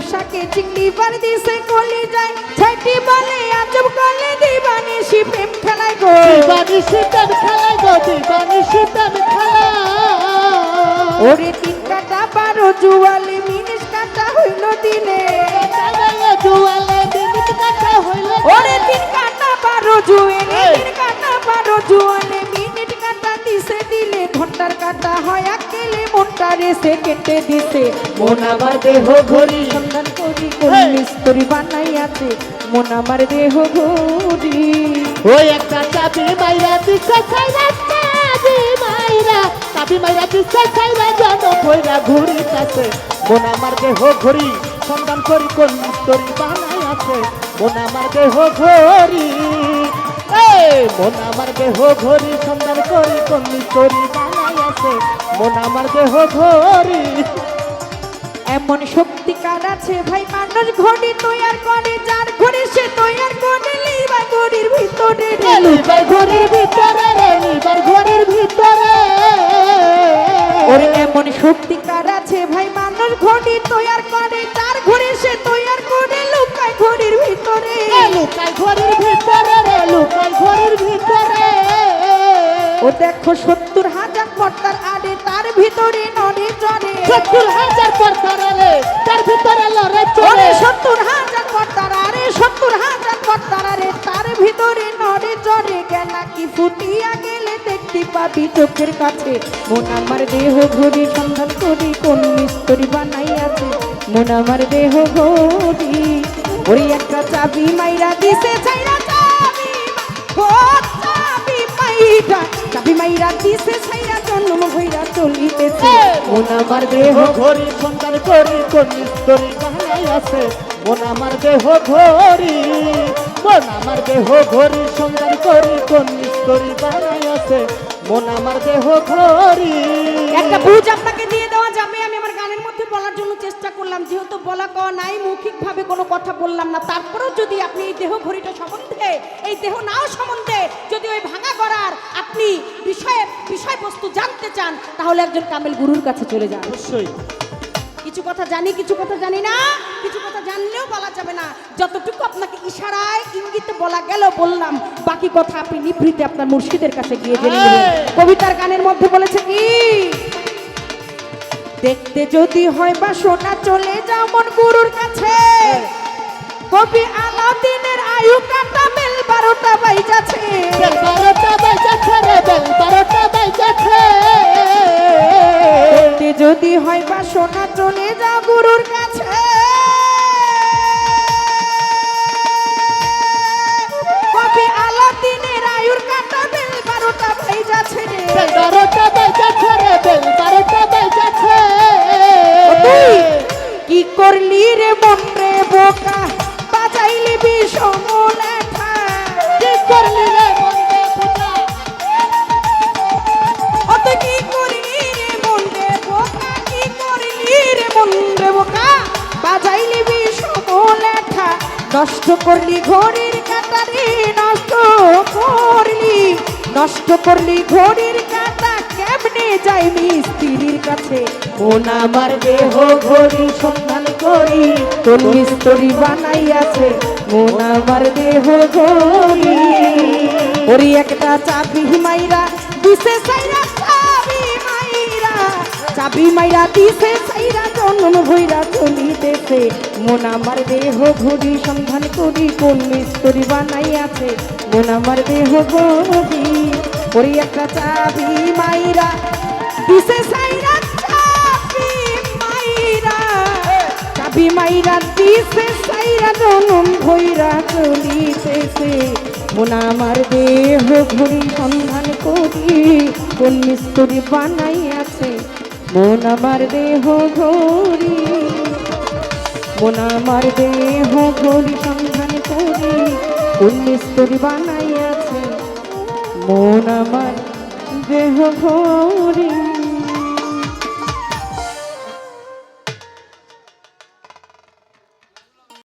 ব্যবসাকে চিংড়ি বার দিছে কলি যায়। ছাইটি বলে আজব কলে দিবানিসি প্রেম খেলায় গো। দিবানিশি প্রেম খেলায় গো দিবানিশি প্রেম খেলা ওরে তিন কাটা বারো জুয়ালি মিনিস কাটা হইল দিনে। জুয়ালে দিনিত কাটা হইল ওরে তিন কাটা বারো জুয়েলে। তিন কাটা বারো জুয়ালে। আকেলে মনটারে সেকেন্ডে দিছে। মন আমার দেহ ঘড়ি সন্ধান করি কোন। মিস্ত্রি বানাইয়াছে। মন আমার দেহ ঘড়ি ওই একটা চাবি মাইরা দিছে ছাইরা চাবি মাইরা। চাবি মাইরা দিছে ছাইরা জন ভইরা ঘুরি কাছে মন আমার দেহ ঘড়ি সন্ধান করি কোন মিস্তরি বানাই আছে মন আমার দেহ ঘড়ি এই মন আমার দেহ ঘড়ি সন্ধান করি কোন মিস্তরি বানাই আছে মন আমার দেহ ঘড়ি এমন শক্তি কার আছে ভাই? মানুষ ঘড়ি তৈয়ার করে যার ঘড়ি সে তৈয়ার করে লিবা ঘড়ির ভিতরে লিবার ঘড়ির ভিতরে লিবার ঘড়ির ভিতরে। ওরে এমন শক্তি কার আছে ভাই? মানুষ ঘড়ি তৈয়ার করে যার ঘড়ি সে তৈয়ার করে লুকায় ঘড়ির ভিতরে। এ লুকাই ঘড়ির ভিতরে রে লুকাই ঘড়ির ভিতরে। ও দেখো সত্তর হাজার পর্দার আড়ে তার ভিতরে নড়ে চড়ে সত্তর হাজার পর্দারে রে তার ভিতরে লড়ে চলে। সত্তর হাজার পর্দার আরে সত্তর হাজার পর্দার আরে তার ভিতরে নড়ে চড়ে গেলা কি ফুটিয়া গেলে দেখতে পাবি চোখের কাছে। মন আমার দেহ ঘড়ি সন্ধান করি কোন মিস্তরি বানাইয়াছে। মন আমার দেহ ঘড়ি ওরে একটা চাবি মাইরা দিছে ছাইরা চাবি ও চাবি মাইরা চাবি মাইরা দিছে ছাইরা জন্ম হইরা চলিতেছে। মন আমার দেহ ঘড়ি সন্ধান করি কোন মিস্তরি বানাই আছে। মন আমার দেহ ঘড়ি মন আমার দেহ ঘড়ি সন্ধান করি কোন আছে। মন আমার দেহ ঘড়ি। একটা বুঝ আপনাকে দিয়ে দেওয়া যাবে আমি আমার গানের মধ্যে বলার জন্য চেষ্টা করলাম। যেহেতু বলা কওয়া নাই মৌখিকভাবে কোনো কথা বললাম না। তারপরেও যদি আপনি এই দেহ ঘড়িটা সম্বন্ধে এই দেহ নাও সম্বন্ধে আপনি বিষয়ে বিষয়বস্তু জানতে চান তাহলে একজন কামেল গুরুর কাছে চলে যান। অবশ্যই। কিছু কথা জানি কিছু কথা জানি না কিছু কথা জানলেও বলা যাবে না। যতটুকু আপনাকে ইশারায় ইঙ্গিতে বলা গেল বললাম বাকি কথা আপনি নিভৃতে আপনার মুর্শিদের কাছে গিয়ে জেনে কবিতার গানের মধ্যে বলেছে কি? দেখতে যদি হয় বা সোনা চলে যাও মন গুরুর কাছে। কবি আলাদিনের আয়ু কাটা বেল বারোটা বাইজাছে। যদি হয় বা সোনা চলে যা গুরুর কাছে। কবি আলাদিনের নষ্ট করলি ঘড়ির কাটা রে নষ্ট করলি নষ্ট করলি ঘড়ির কাটা, কেমনে যাই মিস্ত্রির কাছে? মন আমার দেহ ঘড়ি সন্ধান করি তোর মিস্ত্রি বানাইয়াছে। মন আমার দেহ ঘড়ি, ওরি একটা চাবি মাইরা দিছে সাইরা চাবি মাইরা দিছে সাইরা জন্ম ভইরা চলিতেছে। মন আমার দেহ ঘড়ি সন্ধান করি, কোন মিস্ত্রি বানাইয়াছে? মন আমার দেহ ঘড়ি ওরি একটা চাবি মাইরা দিছে সাইরা চাবি মাইরা। চাবি মাইরা দিছে সাইরা জনম ভইরা চলিতেছে। মন আমার দেহ ঘুরি সন্ধান করি, কোন মিস্ত্রি বানাইয়াছে? মন আমার দেহ ঘরি, মন আমার দেহ ঘরি সন্ধান করি কোন মিস্ত্রি বানাইয়াছে। মন আমার দেহ ঘড়ি